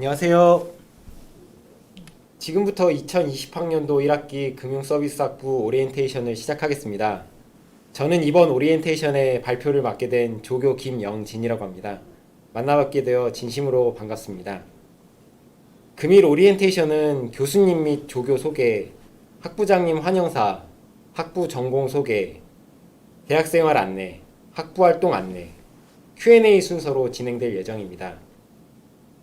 안녕하세요. 지금부터 2020학년도 1학기 금융서비스학부 오리엔테이션을 시작하겠습니다. 저는 이번 오리엔테이션의 발표를 맡게 된 조교 김영진이라고 합니다. 만나뵙게 되어 진심으로 반갑습니다. 금일 오리엔테이션은 교수님 및 조교 소개, 학부장님 환영사, 학부 전공 소개, 대학생활 안내, 학부 활동 안내, Q&A 순서로 진행될 예정입니다.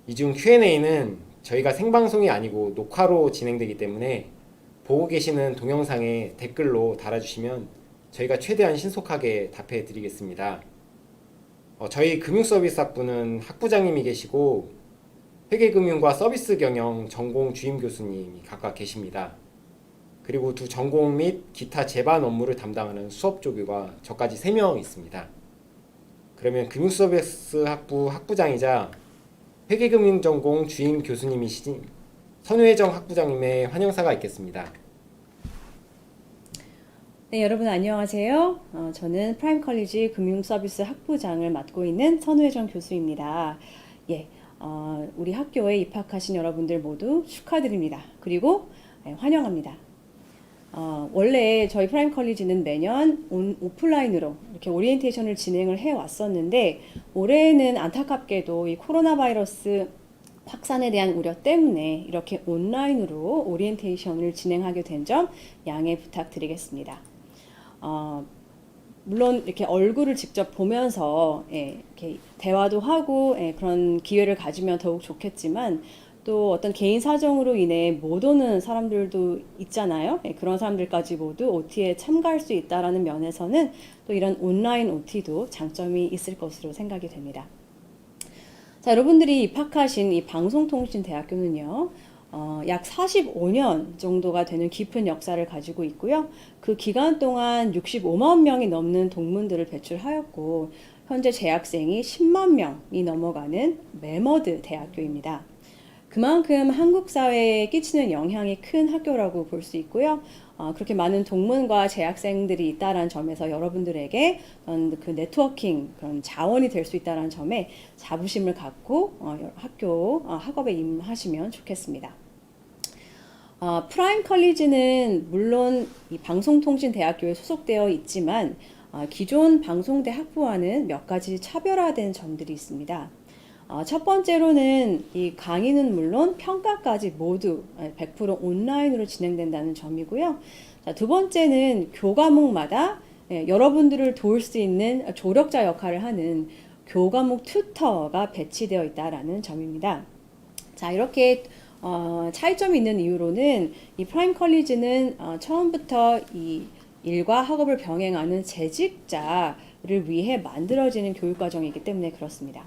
이중 Q&A는 저희가 생방송이 아니고 녹화로 진행되기 때문에 보고 계시는 동영상에 댓글로 달아주시면 저희가 최대한 신속하게 답해 드리겠습니다. 어, 저희 금융서비스 학부는 학부장님이 계시고 회계금융과 서비스 경영 전공 주임 교수님이 각각 계십니다. 그리고 두 전공 및 기타 제반 업무를 담당하는 수업 조교가 저까지 3명 있습니다. 그러면 금융서비스 학부 학부장이자 회계금융 전공 주임 교수님이신 선우혜정 학부장님의 환영사가 있겠습니다. 네, 여러분 안녕하세요. 어, 저는 프라임 컬리지 금융 서비스 학부장을 맡고 있는 선우혜정 교수입니다. 예, 어, 우리 학교에 입학하신 여러분들 모두 축하드립니다. 그리고 예, 환영합니다. 어, 원래 저희 프라임 컬리지는 매년 온, 오프라인으로 이렇게 오리엔테이션을 진행을 해 왔었는데 올해는 안타깝게도 이 코로나 바이러스 확산에 대한 우려 때문에 이렇게 온라인으로 오리엔테이션을 진행하게 된 점 양해 부탁드리겠습니다. 어, 물론 이렇게 얼굴을 직접 보면서 예, 이렇게 대화도 하고 예, 그런 기회를 가지면 더욱 좋겠지만 또 어떤 개인 사정으로 인해 못 오는 사람들도 있잖아요. 예, 그런 사람들까지 모두 OT에 참가할 수 있다라는 면에서는 또 이런 온라인 OT도 장점이 있을 것으로 생각이 됩니다. 자, 여러분들이 입학하신 이 방송통신대학교는요, 어, 약 45년 정도가 되는 깊은 역사를 가지고 있고요. 그 기간 동안 65만 명이 넘는 동문들을 배출하였고, 현재 재학생이 10만 명이 넘어가는 메머드 대학교입니다. 그만큼 한국 사회에 끼치는 영향이 큰 학교라고 볼 수 있고요. 어, 그렇게 많은 동문과 재학생들이 있다는 점에서 여러분들에게 어떤 그 네트워킹 그런 자원이 될 수 있다는 점에 자부심을 갖고 어, 학교 어, 학업에 임하시면 좋겠습니다. 어, 프라임 컬리지는 물론 이 방송통신대학교에 소속되어 있지만 어, 기존 방송대 학부와는 몇 가지 차별화된 점들이 있습니다. 어, 첫 번째로는 이 강의는 물론 평가까지 모두 100% 온라인으로 진행된다는 점이고요. 자, 두 번째는 교과목마다 예, 여러분들을 도울 수 있는 조력자 역할을 하는 교과목 튜터가 배치되어 있다라는 점입니다. 자, 이렇게 어, 차이점이 있는 이유로는 이 프라임 컬리지는 어, 처음부터 이 일과 학업을 병행하는 재직자를 위해 만들어지는 교육 과정이기 때문에 그렇습니다.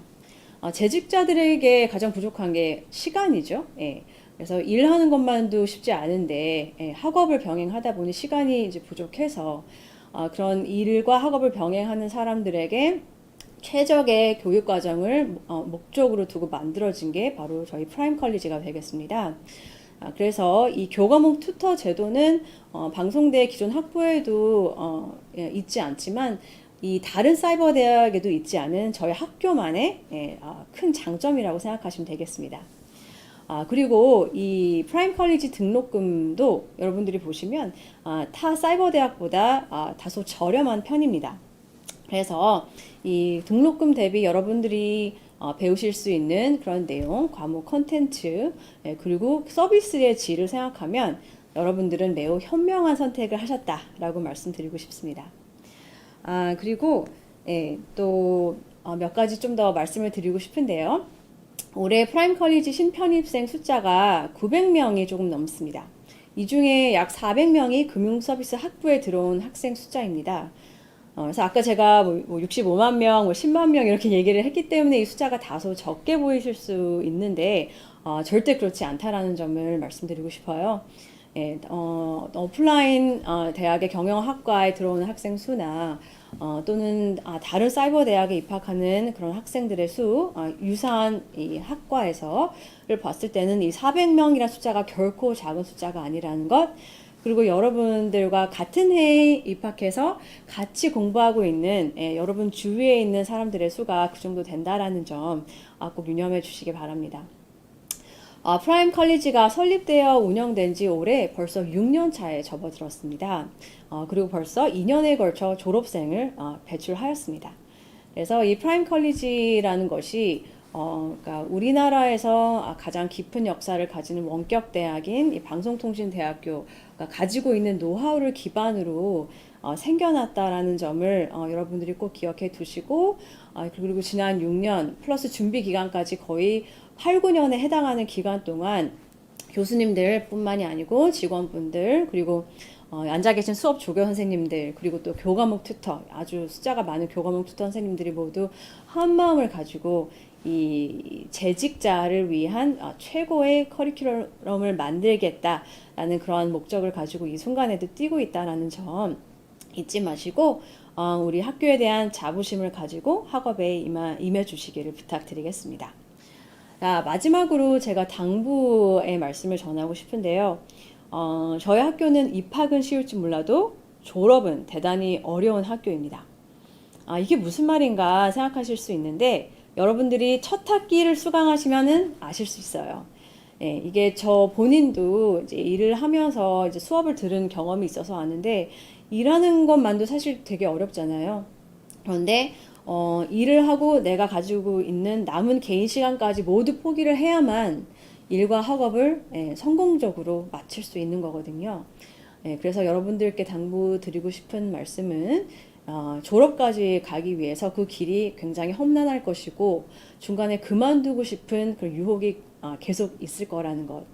어, 재직자들에게 가장 부족한 게 시간이죠. 예. 그래서 일하는 것만도 쉽지 않은데 예, 학업을 병행하다 보니 시간이 이제 부족해서 어, 그런 일과 학업을 병행하는 사람들에게 최적의 교육 과정을 어, 목적으로 두고 만들어진 게 바로 저희 프라임 컬리지가 되겠습니다. 아, 그래서 이 교과목 튜터 제도는 어, 방송대 기존 학부에도 어, 예, 있지 않지만 이 다른 사이버 대학에도 있지 않은 저희 학교만의 예, 아, 큰 장점이라고 생각하시면 되겠습니다. 아, 그리고 이 프라임 컬리지 등록금도 여러분들이 보시면 아, 타 사이버 대학보다 아, 다소 저렴한 편입니다. 그래서 이 등록금 대비 여러분들이 어, 배우실 수 있는 그런 내용, 과목 컨텐츠, 예, 그리고 서비스의 질을 생각하면 여러분들은 매우 현명한 선택을 하셨다라고 말씀드리고 싶습니다. 아, 그리고 예, 또몇 가지 좀 더 말씀을 드리고 싶은데요. 올해 프라임 컬리지 신편입생 숫자가 900명이 조금 넘습니다. 이 중에 약 400명이 금융 서비스 학부에 들어온 학생 숫자입니다. 어, 그래서 아까 제가 뭐 65만 명, 뭐 10만 명 이렇게 얘기를 했기 때문에 이 숫자가 다소 적게 보이실 수 있는데 어, 절대 그렇지 않다라는 점을 말씀드리고 싶어요. 예, 어, 오프라인 어, 대학의 경영학과에 들어오는 학생 수나 어, 또는 아, 다른 사이버 대학에 입학하는 그런 학생들의 수 어, 유사한 이 학과에서를 봤을 때는 이 400명이라는 숫자가 결코 작은 숫자가 아니라는 것 그리고 여러분들과 같은 해에 입학해서 같이 공부하고 있는 예, 여러분 주위에 있는 사람들의 수가 그 정도 된다라는 점꼭 유념해 주시기 바랍니다. 아, 프라임 컬리지가 설립되어 운영된 지 올해 벌써 6년 차에 접어들었습니다. 어, 그리고 벌써 2년에 걸쳐 졸업생을 어, 배출하였습니다. 그래서 이 프라임 컬리지라는 것이 어, 그러니까 우리나라에서 아, 가장 깊은 역사를 가지는 원격 대학인 이 방송통신대학교가 가지고 있는 노하우를 기반으로 어, 생겨났다라는 점을 어, 여러분들이 꼭 기억해 두시고 아, 그리고 지난 6년 플러스 준비 기간까지 거의 8, 9년에 해당하는 기간 동안 교수님들 뿐만이 아니고 직원분들 그리고 어, 앉아 계신 수업 조교 선생님들 그리고 또 교과목 튜터 아주 숫자가 많은 교과목 튜터 선생님들이 모두 한 마음을 가지고 이 재직자를 위한 아, 최고의 커리큘럼을 만들겠다라는 그러한 목적을 가지고 이 순간에도 뛰고 있다라는 점 잊지 마시고 어, 우리 학교에 대한 자부심을 가지고 학업에 임해 주시기를 부탁드리겠습니다. 자, 마지막으로 제가 당부의 말씀을 전하고 싶은데요. 어, 저희 학교는 입학은 쉬울지 몰라도 졸업은 대단히 어려운 학교입니다. 아, 이게 무슨 말인가 생각하실 수 있는데 여러분들이 첫 학기를 수강하시면은 아실 수 있어요. 예, 이게 저 본인도 이제 일을 하면서 이제 수업을 들은 경험이 있어서 아는데 일하는 것만도 사실 되게 어렵잖아요. 그런데 어, 일을 하고 내가 가지고 있는 남은 개인 시간까지 모두 포기를 해야만 일과 학업을 예, 성공적으로 마칠 수 있는 거거든요. 예, 그래서 여러분들께 당부드리고 싶은 말씀은 어, 졸업까지 가기 위해서 그 길이 굉장히 험난할 것이고 중간에 그만두고 싶은 그 유혹이 아, 계속 있을 거라는 것.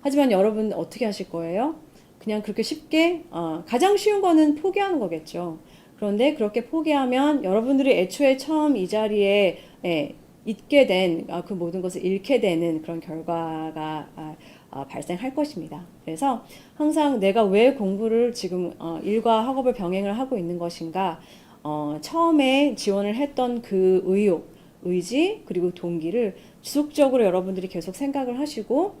하지만 여러분 어떻게 하실 거예요? 그냥 그렇게 쉽게 어, 가장 쉬운 거는 포기하는 거겠죠. 그런데 그렇게 포기하면 여러분들이 애초에 처음 이 자리에 예, 있게 된 그 모든 것을 잃게 되는 그런 결과가 아, 아, 발생할 것입니다. 그래서 항상 내가 왜 공부를 지금 어, 일과 학업을 병행을 하고 있는 것인가, 어, 처음에 지원을 했던 그 의욕, 의지, 그리고 동기를 지속적으로 여러분들이 계속 생각을 하시고,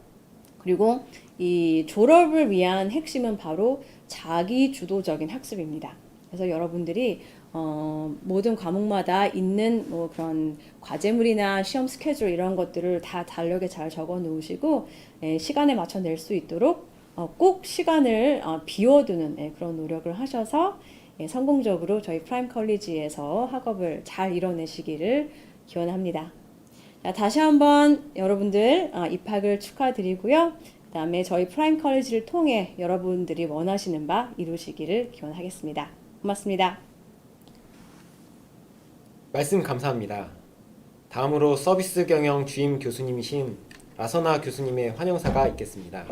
그리고 이 졸업을 위한 핵심은 바로 자기 주도적인 학습입니다. 그래서 여러분들이 어, 모든 과목마다 있는 뭐 그런 과제물이나 시험 스케줄 이런 것들을 다 달력에 잘 적어 놓으시고 예, 시간에 맞춰 낼 수 있도록 어, 꼭 시간을 어, 비워두는 예, 그런 노력을 하셔서 예, 성공적으로 저희 프라임 컬리지에서 학업을 잘 이뤄내시기를 기원합니다. 자, 다시 한번 여러분들 어, 입학을 축하드리고요. 그 다음에 저희 프라임 컬리지를 통해 여러분들이 원하시는 바 이루시기를 기원하겠습니다. 고맙습니다. 말씀 감사합니다. 다음으로 서비스 경영 주임 교수님이신 라선아 교수님의 환영사가 있겠습니다.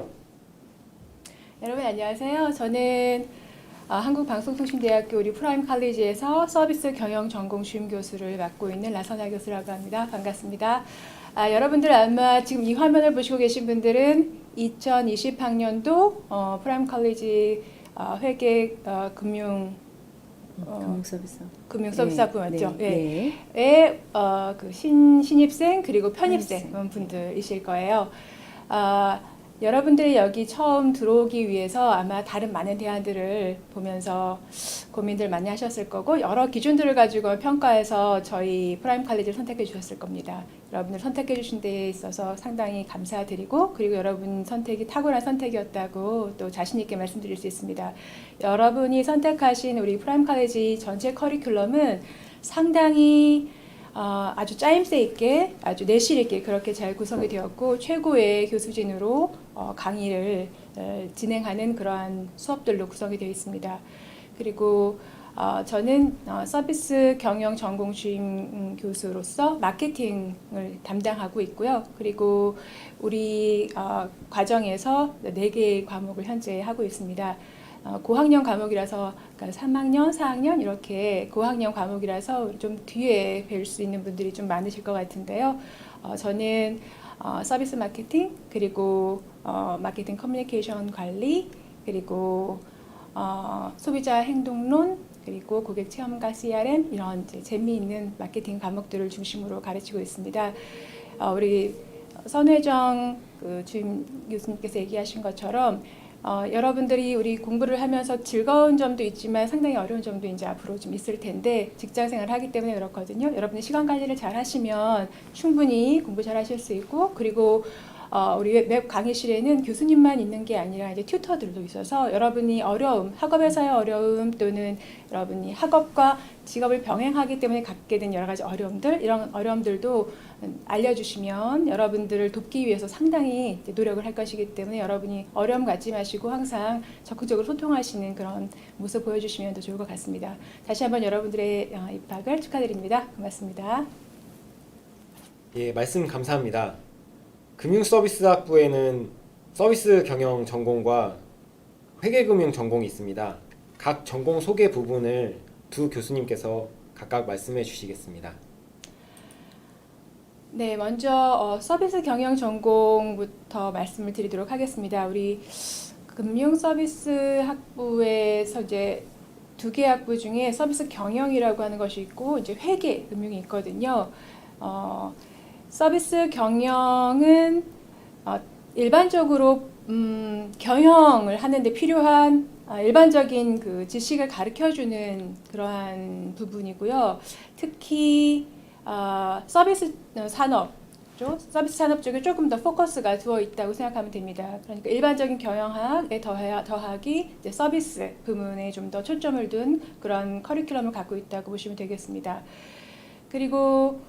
여러분 안녕하세요. 저는 아, 한국방송통신대학교 우리 프라임 칼리지에서 서비스 경영 전공 주임 교수를 맡고 있는 라선아 교수라고 합니다. 반갑습니다. 아, 여러분들 아마 지금 이 화면을 보시고 계신 분들은 2020학년도 어, 프라임 칼리지 어, 회계 어, 금융 어, 금융 서비스. 금융 서비스학부 맞죠? 네. 예. 네. 의 어, 그 신, 신입생 그리고 편입생 편입생. 분들이실 거예요. 아, 여러분들이 여기 처음 들어오기 위해서 아마 다른 많은 대안들을 보면서 고민들 많이 하셨을 거고 여러 기준들을 가지고 평가해서 저희 프라임 칼리지를 선택해 주셨을 겁니다. 여러분들 선택해 주신 데 있어서 상당히 감사드리고 그리고 여러분 선택이 탁월한 선택이었다고 또 자신 있게 말씀드릴 수 있습니다. 여러분이 선택하신 우리 프라임 칼리지 전체 커리큘럼은 상당히 어, 아주 짜임새 있게 아주 내실 있게 그렇게 잘 구성이 되었고 최고의 교수진으로 어, 강의를 어, 진행하는 그러한 수업들로 구성이 되어 있습니다. 그리고 어, 저는 어, 서비스 경영 전공 주임 음, 교수로서 마케팅을 담당하고 있고요. 그리고 우리 어, 과정에서 네 개의 과목을 현재 하고 있습니다. 어, 고학년 과목이라서 그러니까 3학년, 4학년 이렇게 고학년 과목이라서 좀 뒤에 뵐 수 있는 분들이 좀 많으실 것 같은데요. 어, 저는 어, 서비스 마케팅 그리고 어, 마케팅 커뮤니케이션 관리 그리고 어, 소비자 행동론 그리고 고객 체험과 CRM 이런 재미있는 마케팅 과목들을 중심으로 가르치고 있습니다. 어, 우리 선회정 그 주임 교수님께서 얘기하신 것처럼 어, 여러분들이 우리 공부를 하면서 즐거운 점도 있지만 상당히 어려운 점도 이제 앞으로 좀 있을 텐데 직장 생활을 하기 때문에 그렇거든요. 여러분이 시간 관리를 잘 하시면 충분히 공부 잘 하실 수 있고 그리고 어, 우리 웹 강의실에는 교수님만 있는 게 아니라 이제 튜터들도 있어서 여러분이 어려움, 학업에서의 어려움 또는 여러분이 학업과 직업을 병행하기 때문에 갖게 된 여러 가지 어려움들 이런 어려움들도 알려주시면 여러분들을 돕기 위해서 상당히 노력을 할 것이기 때문에 여러분이 어려움 갖지 마시고 항상 적극적으로 소통하시는 그런 모습 보여주시면 더 좋을 것 같습니다. 다시 한번 여러분들의 어, 입학을 축하드립니다. 고맙습니다. 예, 말씀 감사합니다. 금융서비스학부에는 서비스 경영 전공과 회계금융 전공이 있습니다. 각 전공 소개 부분을 두 교수님께서 각각 말씀해 주시겠습니다. 네, 먼저 어, 서비스 경영 전공부터 말씀을 드리도록 하겠습니다. 우리 금융 서비스 학부에서 이제 두 개 학부 중에 서비스 경영이라고 하는 것이 있고 이제 회계 금융이 있거든요. 어, 서비스 경영은 어, 일반적으로 음, 경영을 하는데 필요한 아, 일반적인 그 지식을 가르쳐 주는 그러한 부분이고요. 특히 아, 서비스 산업 쪽, 서비스 산업 쪽에 조금 더 포커스가 두어 있다고 생각하면 됩니다. 그러니까 일반적인 경영학에 더하, 더하기 서비스 부문에 좀 더 초점을 둔 그런 커리큘럼을 갖고 있다고 보시면 되겠습니다. 그리고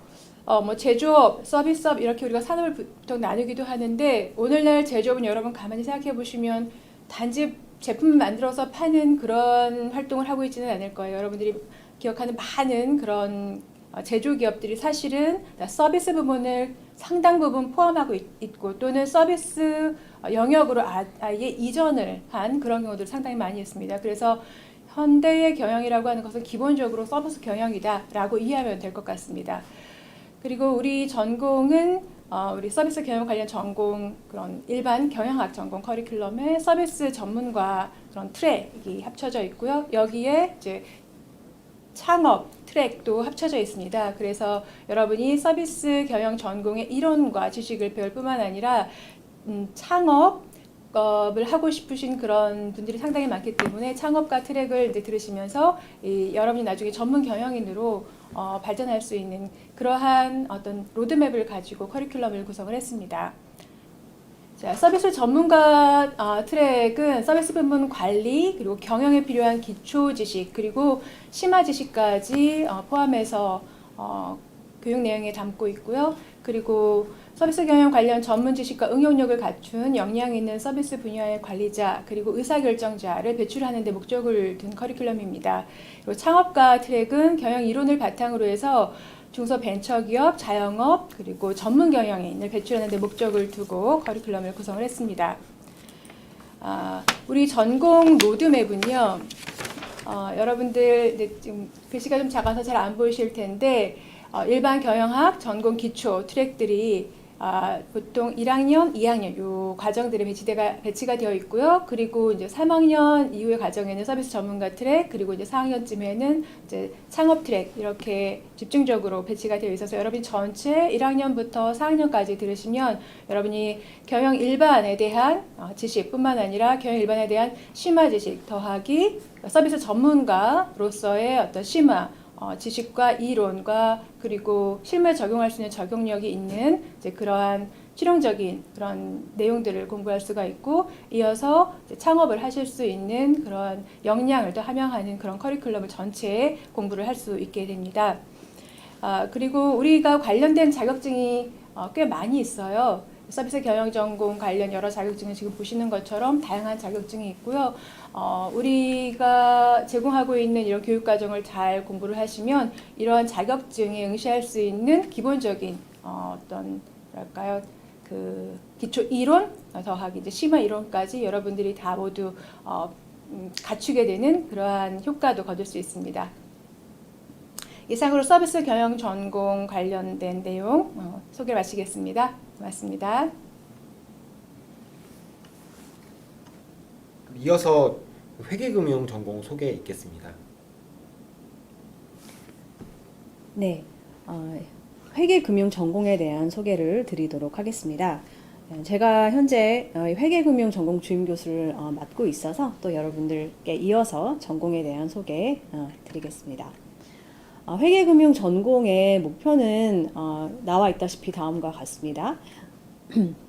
어, 뭐 제조업, 서비스업 이렇게 우리가 산업을 보통 나누기도 하는데 오늘날 제조업은 여러분 가만히 생각해 보시면 단지 제품을 만들어서 파는 그런 활동을 하고 있지는 않을 거예요. 여러분들이 기억하는 많은 그런 어, 제조 기업들이 사실은 다 서비스 부분을 상당 부분 포함하고 있, 있고 또는 서비스 어, 영역으로 아, 아예 이전을 한 그런 경우들 상당히 많이 있습니다. 그래서 현대의 경영이라고 하는 것은 기본적으로 서비스 경영이다라고 이해하면 될 것 같습니다. 그리고 우리 전공은 어, 우리 서비스 경영 관련 전공 그런 일반 경영학 전공 커리큘럼에 서비스 전문과 그런 트랙이 합쳐져 있고요. 여기에 이제 창업 트랙도 합쳐져 있습니다. 그래서 여러분이 서비스 경영 전공의 이론과 지식을 배울 뿐만 아니라 음, 창업 을 하고 싶으신 그런 분들이 상당히 많기 때문에 창업과 트랙을 이제 들으시면서 이, 여러분이 나중에 전문 경영인으로 어, 발전할 수 있는 그러한 어떤 로드맵을 가지고 커리큘럼을 구성을 했습니다. 자, 서비스 전문가 어, 트랙은 서비스 부문 관리 그리고 경영에 필요한 기초 지식 그리고 심화 지식까지 어, 포함해서 어, 교육 내용에 담고 있고요. 그리고 서비스 경영 관련 전문 지식과 응용력을 갖춘 역량 있는 서비스 분야의 관리자 그리고 의사결정자를 배출하는 데 목적을 둔 커리큘럼입니다. 그리고 창업가 트랙은 경영 이론을 바탕으로 해서 중소 벤처기업, 자영업 그리고 전문 경영인을 배출하는 데 목적을 두고 커리큘럼을 구성을 했습니다. 아, 우리 전공 로드맵은요. 어, 여러분들 네, 지금 글씨가 좀 작아서 잘 안 보이실 텐데 어, 일반 경영학 전공 기초 트랙들이 아, 보통 1학년, 2학년 요 과정들이 배치가 배치가 되어 있고요. 그리고 이제 3학년 이후의 과정에는 서비스 전문가 트랙, 그리고 이제 4학년쯤에는 이제 창업 트랙 이렇게 집중적으로 배치가 되어 있어서 여러분이 전체 1학년부터 4학년까지 들으시면 여러분이 경영 일반에 대한 어, 지식뿐만 아니라 경영 일반에 대한 심화 지식 더하기 서비스 전문가로서의 어떤 심화 어, 지식과 이론과 그리고 실무에 적용할 수 있는 적용력이 있는 그러한 실용적인 그런 내용들을 공부할 수가 있고 이어서 창업을 하실 수 있는 그런 역량을 또 함양하는 그런 커리큘럼을 전체에 공부를 할 수 있게 됩니다. 아, 그리고 우리가 관련된 자격증이 어, 꽤 많이 있어요. 서비스 경영 전공 관련 여러 자격증을 지금 보시는 것처럼 다양한 자격증이 있고요. 어, 우리가 제공하고 있는 이런 교육 과정을 잘 공부를 하시면 이러한 자격증에 응시할 수 있는 기본적인 어, 어떤 뭐랄까요 그 기초 이론 더하기 이제 심화 이론까지 여러분들이 다 모두 어, 음, 갖추게 되는 그러한 효과도 거둘 수 있습니다. 이상으로 서비스 경영 전공 관련된 내용 어, 소개를 마치겠습니다. 고맙습니다. 이어서 회계금융 전공 소개 있겠습니다. 네, 어, 회계금융 전공에 대한 소개를 드리도록 하겠습니다. 어, 제가 현재 어, 회계금융 전공 주임 교수를 어, 맡고 있어서 또 여러분들께 이어서 전공에 대한 소개 어, 드리겠습니다. 어, 회계금융 전공의 목표는 어, 나와 있다시피 다음과 같습니다.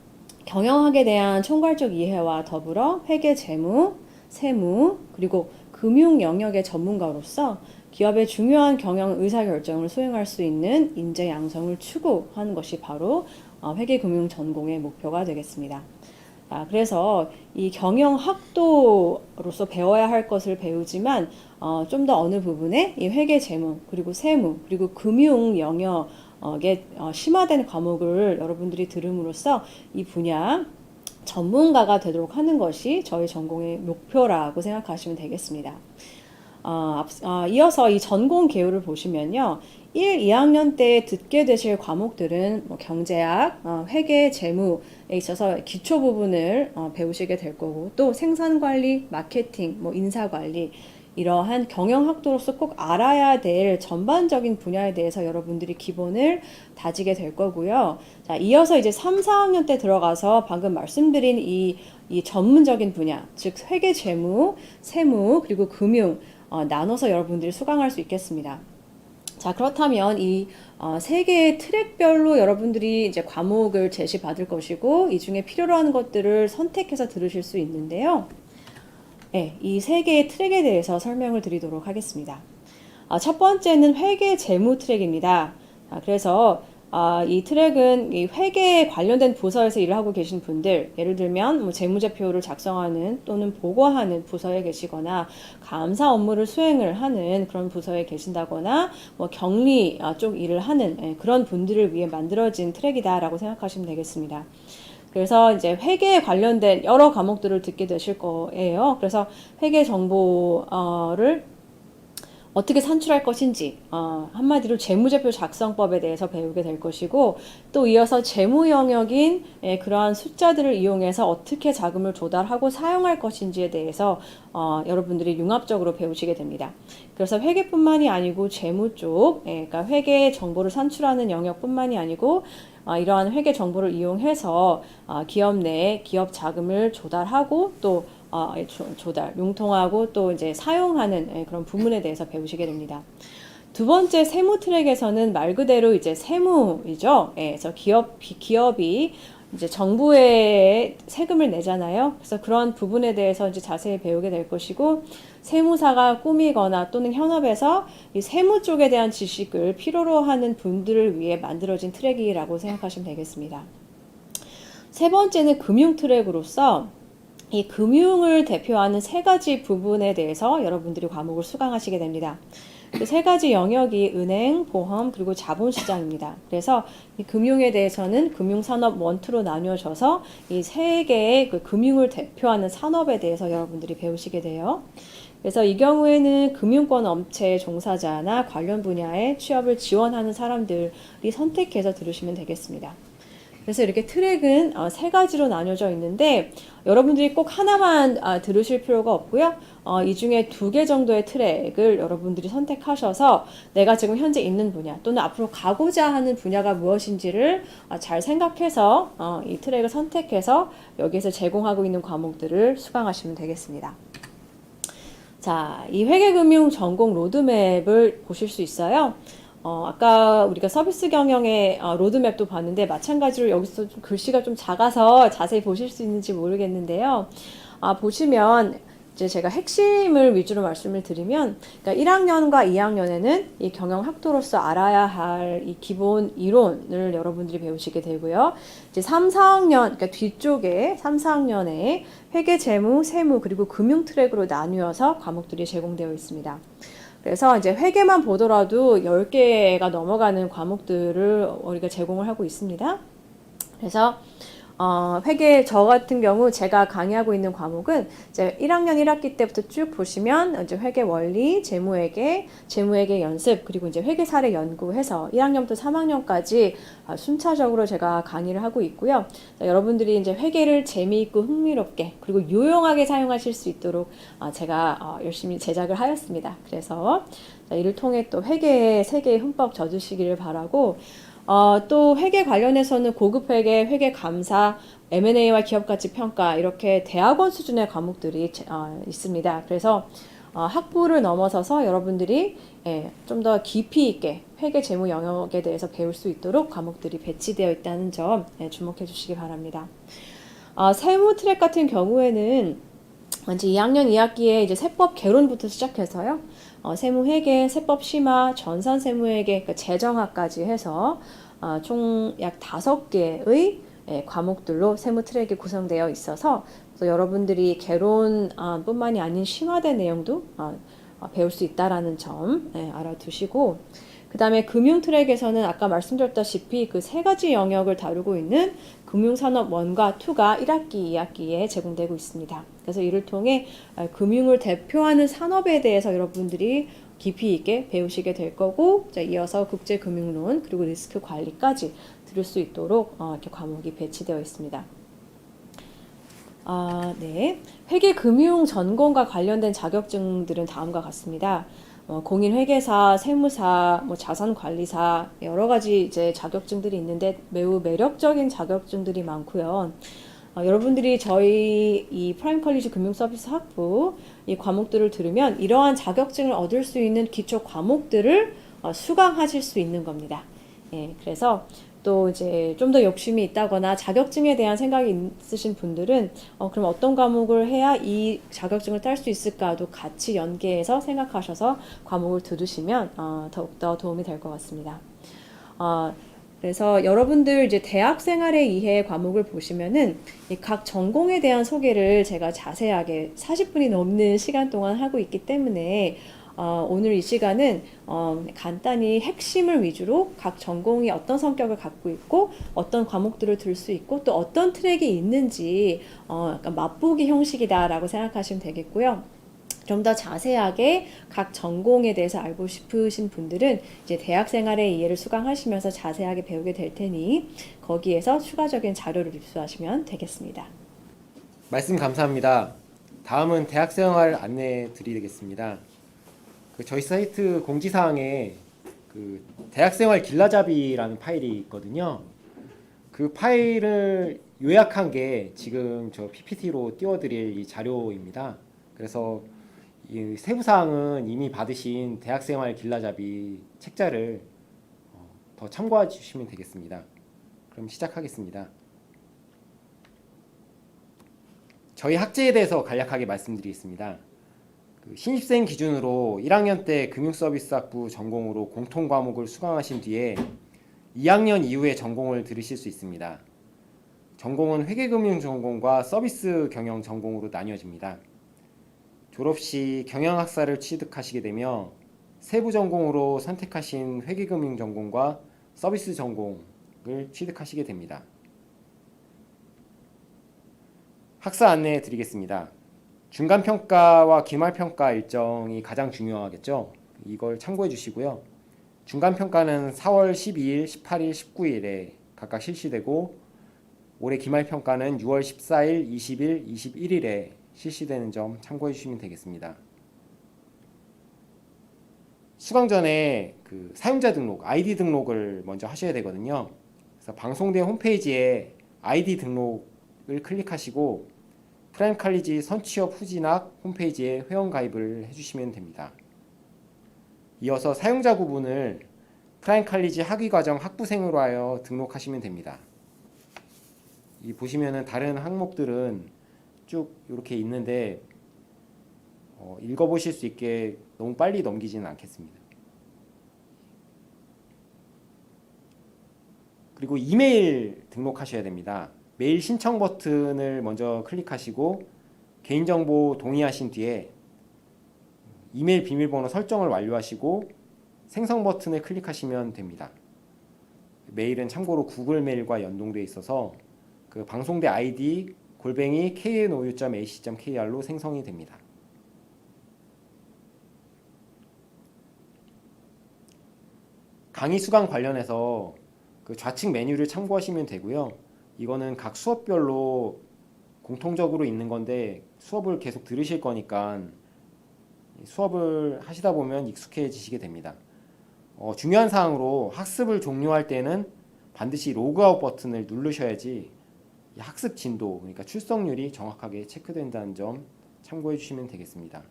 경영학에 대한 총괄적 이해와 더불어 회계 재무, 세무, 그리고 금융 영역의 전문가로서 기업의 중요한 경영 의사 결정을 수행할 수 있는 인재 양성을 추구하는 것이 바로 어, 회계금융 전공의 목표가 되겠습니다. 아, 그래서 이 경영 학도로서 배워야 할 것을 배우지만 어, 좀 더 어느 부분에 이 회계 재무 그리고 세무 그리고 금융 영역 에 어, 심화된 과목을 여러분들이 들음으로써 이 분야 전문가가 되도록 하는 것이 저희 전공의 목표라고 생각하시면 되겠습니다. 어, 앞- 어, 이어서 이 전공 개요를 보시면요. 1, 2학년 때 듣게 되실 과목들은 뭐 경제학, 어, 회계, 재무에 있어서 기초 부분을 어, 배우시게 될 거고 또 생산관리, 마케팅, 뭐 인사관리 이러한 경영학도로서 꼭 알아야 될 전반적인 분야에 대해서 여러분들이 기본을 다지게 될 거고요. 자, 이어서 이제 3, 4학년 때 들어가서 방금 말씀드린 이, 이 전문적인 분야, 즉 회계, 재무, 세무, 그리고 금융 어, 나눠서 여러분들이 수강할 수 있겠습니다. 자, 그렇다면 이 어, 세 개의 트랙별로 여러분들이 이제 과목을 제시받을 것이고 이 중에 필요로 하는 것들을 선택해서 들으실 수 있는데요. 네, 이세 개의 트랙에 대해서 설명을 드리도록 하겠습니다. 아, 첫 번째는 회계 재무 트랙입니다. 아, 그래서 아, 이 트랙은 이 회계에 관련된 부서에서 일을 하고 계신 분들, 예를 들면 뭐 재무제표를 작성하는 또는 보고하는 부서에 계시거나 감사 업무를 수행을 하는 그런 부서에 계신다거나 뭐 격리 아, 쪽 일을 하는 예, 그런 분들을 위해 만들어진 트랙이다라고 생각하시면 되겠습니다. 그래서 이제 회계에 관련된 여러 과목들을 듣게 되실 거예요. 그래서 회계 정보를 어떻게 산출할 것인지 어, 한마디로 재무제표 작성법에 대해서 배우게 될 것이고 또 이어서 재무 영역인 예, 그러한 숫자들을 이용해서 어떻게 자금을 조달하고 사용할 것인지에 대해서 어, 여러분들이 융합적으로 배우시게 됩니다. 그래서 회계뿐만이 아니고 재무 쪽, 예, 그러니까 회계 정보를 산출하는 영역뿐만이 아니고 어, 이러한 회계 정보를 이용해서 어, 기업 내에 기업 자금을 조달하고 또 어, 조, 조달, 융통하고 또 이제 사용하는 예, 그런 부분에 대해서 배우시게 됩니다. 두 번째 세무 트랙에서는 말 그대로 이제 세무이죠. 예, 그래서 기업 비- 기업이 이제 정부에 세금을 내잖아요. 그래서 그런 부분에 대해서 이제 자세히 배우게 될 것이고 세무사가 꾸미거나 또는 현업에서 이 세무 쪽에 대한 지식을 필요로 하는 분들을 위해 만들어진 트랙이라고 생각하시면 되겠습니다. 세 번째는 금융 트랙으로서 이 금융을 대표하는 세 가지 부분에 대해서 여러분들이 과목을 수강하시게 됩니다. 그 세 가지 영역이 은행, 보험, 그리고 자본시장입니다. 그래서 이 금융에 대해서는 금융산업 원투로 나뉘어져서 이 세 개의 그 금융을 대표하는 산업에 대해서 여러분들이 배우시게 돼요. 그래서 이 경우에는 금융권 업체 종사자나 관련 분야에 취업을 지원하는 사람들이 선택해서 들으시면 되겠습니다. 그래서 이렇게 트랙은 어, 세 가지로 나뉘어져 있는데 여러분들이 꼭 하나만 아, 들으실 필요가 없고요. 어, 이 중에 두 개 정도의 트랙을 여러분들이 선택하셔서 내가 지금 현재 있는 분야 또는 앞으로 가고자 하는 분야가 무엇인지를 어, 잘 생각해서 어, 이 트랙을 선택해서 여기에서 제공하고 있는 과목들을 수강하시면 되겠습니다. 자, 이 회계금융 전공 로드맵을 보실 수 있어요. 어, 아까 우리가 서비스 경영의 어, 로드맵도 봤는데 마찬가지로 여기서 좀 글씨가 좀 작아서 자세히 보실 수 있는지 모르겠는데요. 아, 보시면 이제 제가 핵심을 위주로 말씀을 드리면, 그러니까 1학년과 2학년에는 이 경영 학도로서 알아야 할 이 기본 이론을 여러분들이 배우시게 되고요. 이제 3, 4학년, 그러니까 뒤쪽에 3, 4학년에 회계, 재무, 세무 그리고 금융 트랙으로 나뉘어서 과목들이 제공되어 있습니다. 그래서 이제 회계만 보더라도 10개가 넘어가는 과목들을 우리가 제공을 하고 있습니다. 그래서 어, 회계 저 같은 경우 제가 강의하고 있는 과목은 이제 1학년 1학기 때부터 쭉 보시면 이제 회계 원리, 재무회계, 재무회계 연습 그리고 이제 회계 사례 연구해서 1학년부터 3학년까지 아, 순차적으로 제가 강의를 하고 있고요. 자, 여러분들이 이제 회계를 재미있고 흥미롭게 그리고 유용하게 사용하실 수 있도록 아, 제가 어, 열심히 제작을 하였습니다. 그래서 자, 이를 통해 또 회계의 세계에 흠뻑 젖으시기를 바라고 어, 또 회계 관련해서는 고급 회계, 회계 감사, M&A와 기업 가치 평가 이렇게 대학원 수준의 과목들이 제- 어, 있습니다. 그래서 어, 학부를 넘어서서 여러분들이 예, 좀 더 깊이 있게 회계 재무 영역에 대해서 배울 수 있도록 과목들이 배치되어 있다는 점 예, 주목해 주시기 바랍니다. 아, 세무 트랙 같은 경우에는 먼저 2학년 2학기에 이제 세법 개론부터 시작해서요. 어, 세무 회계, 세법 심화, 전산 세무 회계, 그러니까 재정학까지 해서 어, 총약 다섯 개의 예, 과목들로 세무 트랙이 구성되어 있어서 여러분들이 개론뿐만이 아닌 심화된 내용도 어, 어, 배울 수 있다라는 점 예, 알아두시고 그 다음에 금융 트랙에서는 아까 말씀드렸다시피 그 세 가지 영역을 다루고 있는 금융산업 1과 2가 1학기, 2학기에 제공되고 있습니다. 그래서 이를 통해 아, 금융을 대표하는 산업에 대해서 여러분들이 깊이 있게 배우시게 될 거고 자, 이어서 국제금융론 그리고 리스크 관리까지 들을 수 있도록 어, 이렇게 과목이 배치되어 있습니다. 아, 네. 회계금융 전공과 관련된 자격증들은 다음과 같습니다. 어, 공인회계사, 세무사, 뭐 자산관리사 여러 가지 이제 자격증들이 있는데 매우 매력적인 자격증들이 많고요. 어, 여러분들이 저희 이 프라임 컬리지 금융 서비스 학부 이 과목들을 들으면 이러한 자격증을 얻을 수 있는 기초 과목들을 어, 수강하실 수 있는 겁니다. 예, 그래서 또 이제 좀 더 욕심이 있다거나 자격증에 대한 생각이 있으신 분들은 어, 그럼 어떤 과목을 해야 이 자격증을 딸 수 있을까도 같이 연계해서 생각하셔서 과목을 들으시면 어, 더욱더 도움이 될 것 같습니다. 어, 그래서 여러분들 이제 대학 생활의 이해 과목을 보시면은 이각 전공에 대한 소개를 제가 자세하게 40분이 넘는 시간 동안 하고 있기 때문에 어, 오늘 이 시간은 어, 간단히 핵심을 위주로 각 전공이 어떤 성격을 갖고 있고 어떤 과목들을 들 수 있고 또 어떤 트랙이 있는지 어, 약간 맛보기 형식이다라고 생각하시면 되겠고요. 좀 더 자세하게 각 전공에 대해서 알고 싶으신 분들은 이제 대학 생활의 이해를 수강하시면서 자세하게 배우게 될 테니 거기에서 추가적인 자료를 입수하시면 되겠습니다. 말씀 감사합니다. 다음은 대학 생활 안내 드리겠습니다. 그 저희 사이트 공지사항에 그 대학생활 길라잡이라는 파일이 있거든요. 그 파일을 요약한 게 지금 저 PPT로 띄워드릴 이 자료입니다. 그래서 이 세부 사항은 이미 받으신 대학생활 길라잡이 책자를 어, 더 참고해 주시면 되겠습니다. 그럼 시작하겠습니다. 저희 학제에 대해서 간략하게 말씀드리겠습니다. 그 신입생 기준으로 1학년 때 금융서비스학부 전공으로 공통 과목을 수강하신 뒤에 2학년 이후에 전공을 들으실 수 있습니다. 전공은 회계금융 전공과 서비스 경영 전공으로 나뉘어집니다. 졸업 시 경영학사를 취득하시게 되며 세부 전공으로 선택하신 회계금융 전공과 서비스 전공을 취득하시게 됩니다. 학사 안내해 드리겠습니다. 중간 평가와 기말 평가 일정이 가장 중요하겠죠. 이걸 참고해 주시고요. 중간 평가는 4월 12일, 18일, 19일에 각각 실시되고 올해 기말 평가는 6월 14일, 20일, 21일에 실시되는 점 참고해 주시면 되겠습니다. 수강 전에 그 사용자 등록, 아이디 등록을 먼저 하셔야 되거든요. 그래서 방송대 홈페이지에 아이디 등록을 클릭하시고 프라임 칼리지 선취업 후진학 홈페이지에 회원 가입을 해주시면 됩니다. 이어서 사용자 구분을 프라임 칼리지 학위과정 학부생으로 하여 등록하시면 됩니다. 이 보시면은 다른 항목들은 쭉 이렇게 있는데 어, 읽어보실 수 있게 너무 빨리 넘기지는 않겠습니다. 그리고 이메일 등록하셔야 됩니다. 메일 신청 버튼을 먼저 클릭하시고 개인정보 동의하신 뒤에 이메일 비밀번호 설정을 완료하시고 생성 버튼을 클릭하시면 됩니다. 메일은 참고로 구글 메일과 연동되어 있어서 그 방송대 아이디 골뱅이 knou.ac.kr로 생성이 됩니다. 강의 수강 관련해서 그 좌측 메뉴를 참고하시면 되고요. 이거는 각 수업별로 공통적으로 있는 건데 수업을 계속 들으실 거니까 수업을 하시다 보면 익숙해지시게 됩니다. 어, 중요한 사항으로 학습을 종료할 때는 반드시 로그아웃 버튼을 누르셔야지 이 학습 진도 그러니까 출석률이 정확하게 체크된다는 점 참고해 주시면 되겠습니다.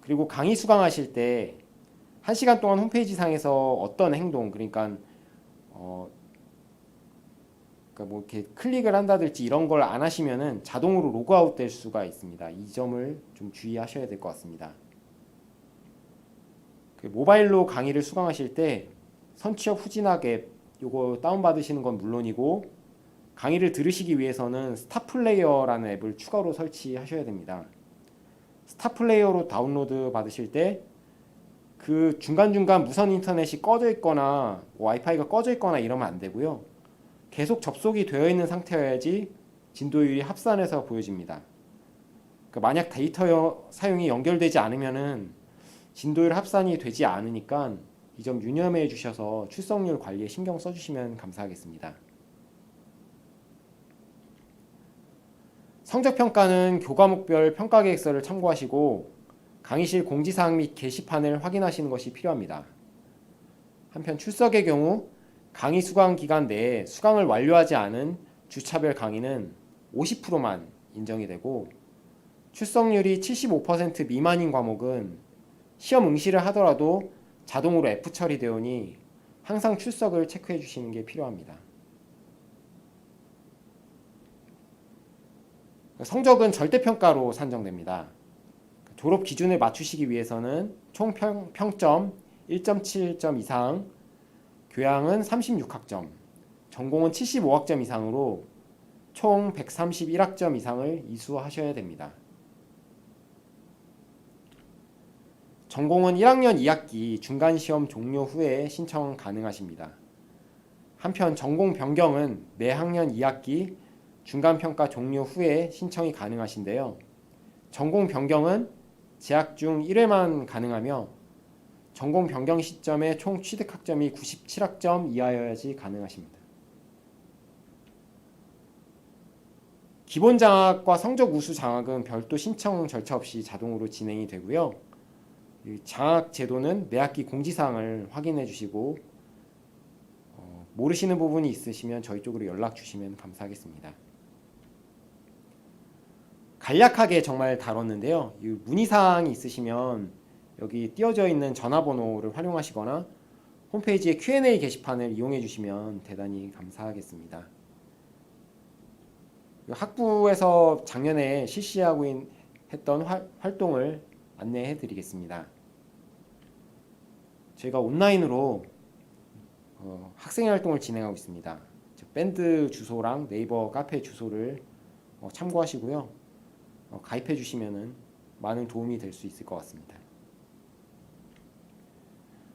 그리고 강의 수강하실 때 1시간 동안 홈페이지 상에서 어떤 행동 그러니까 어, 그러니까 뭐 이렇게 클릭을 한다든지 이런 걸 안 하시면은 자동으로 로그아웃 될 수가 있습니다. 이 점을 좀 주의하셔야 될 것 같습니다. 그 모바일로 강의를 수강하실 때 선취업 후진학 앱 요거 다운 받으시는 건 물론이고 강의를 들으시기 위해서는 스타플레이어라는 앱을 추가로 설치하셔야 됩니다. 스타플레이어로 다운로드 받으실 때 그 중간중간 무선 인터넷이 꺼져 있거나 뭐 와이파이가 꺼져 있거나 이러면 안 되고요. 계속 접속이 되어 있는 상태여야지 진도율이 합산해서 보여집니다. 그러니까 만약 데이터 여- 사용이 연결되지 않으면은 진도율 합산이 되지 않으니까 이 점 유념해 주셔서 출석률 관리에 신경 써주시면 감사하겠습니다. 성적 평가는 교과목별 평가 계획서를 참고하시고 강의실 공지사항 및 게시판을 확인하시는 것이 필요합니다. 한편 출석의 경우 강의 수강 기간 내에 수강을 완료하지 않은 주차별 강의는 50%만 인정이 되고 출석률이 75% 미만인 과목은 시험 응시를 하더라도 자동으로 F 처리되오니 항상 출석을 체크해 주시는 게 필요합니다. 성적은 절대평가로 산정됩니다. 졸업 기준을 맞추시기 위해서는 총 평, 평점 1.7점 이상, 교양은 36학점, 전공은 75학점 이상으로 총 131학점 이상을 이수하셔야 됩니다. 전공은 1학년 2학기 중간 시험 종료 후에 신청 가능하십니다. 한편 전공 변경은 매 학년 2학기 중간 평가 종료 후에 신청이 가능하신데요. 전공 변경은 재학 중 1회만 가능하며 전공 변경 시점에 총 취득 학점이 97학점 이하여야지 가능하십니다. 기본 장학과 성적 우수 장학은 별도 신청 절차 없이 자동으로 진행이 되고요. 이 장학 제도는 매 학기 공지사항을 확인해 주시고 어, 모르시는 부분이 있으시면 저희 쪽으로 연락 주시면 감사하겠습니다. 간략하게 정말 다뤘는데요. 이 문의사항이 있으시면 여기 띄어져 있는 전화번호를 활용하시거나 홈페이지의 Q&A 게시판을 이용해 주시면 대단히 감사하겠습니다. 학부에서 작년에 실시하고 있- 했던 활- 활동을 안내해 드리겠습니다. 저희가 온라인으로 어, 학생회 활동을 진행하고 있습니다. 저 밴드 주소랑 네이버 카페 주소를 어, 참고하시고요. 어, 가입해 주시면은 많은 도움이 될 수 있을 것 같습니다.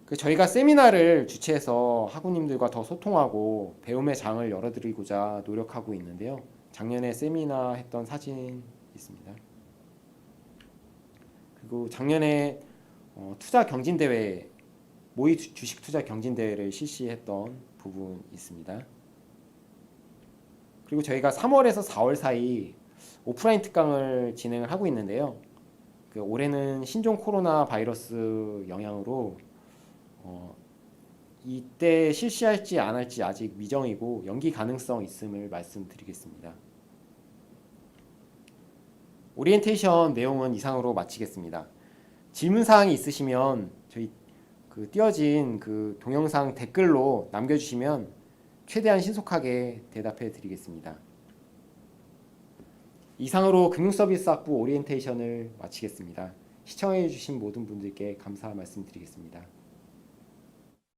그 저희가 세미나를 주최해서 학우님들과 더 소통하고 배움의 장을 열어드리고자 노력하고 있는데요. 작년에 세미나 했던 사진 있습니다. 그리고 작년에 어, 투자 경진 대회 모의 주- 주식 투자 경진 대회를 실시했던 부분 있습니다. 그리고 저희가 3월에서 4월 사이 오프라인 특강을 진행을 하고 있는데요. 그 올해는 신종 코로나 바이러스 영향으로 어, 이때 실시할지 안 할지 아직 미정이고 연기 가능성 있음을 말씀드리겠습니다. 오리엔테이션 내용은 이상으로 마치겠습니다. 질문 사항이 있으시면 그 띄어진 그 동영상 댓글로 남겨주시면 최대한 신속하게 대답해 드리겠습니다. 이상으로 금융서비스학부 오리엔테이션을 마치겠습니다. 시청해 주신 모든 분들께 감사 말씀드리겠습니다.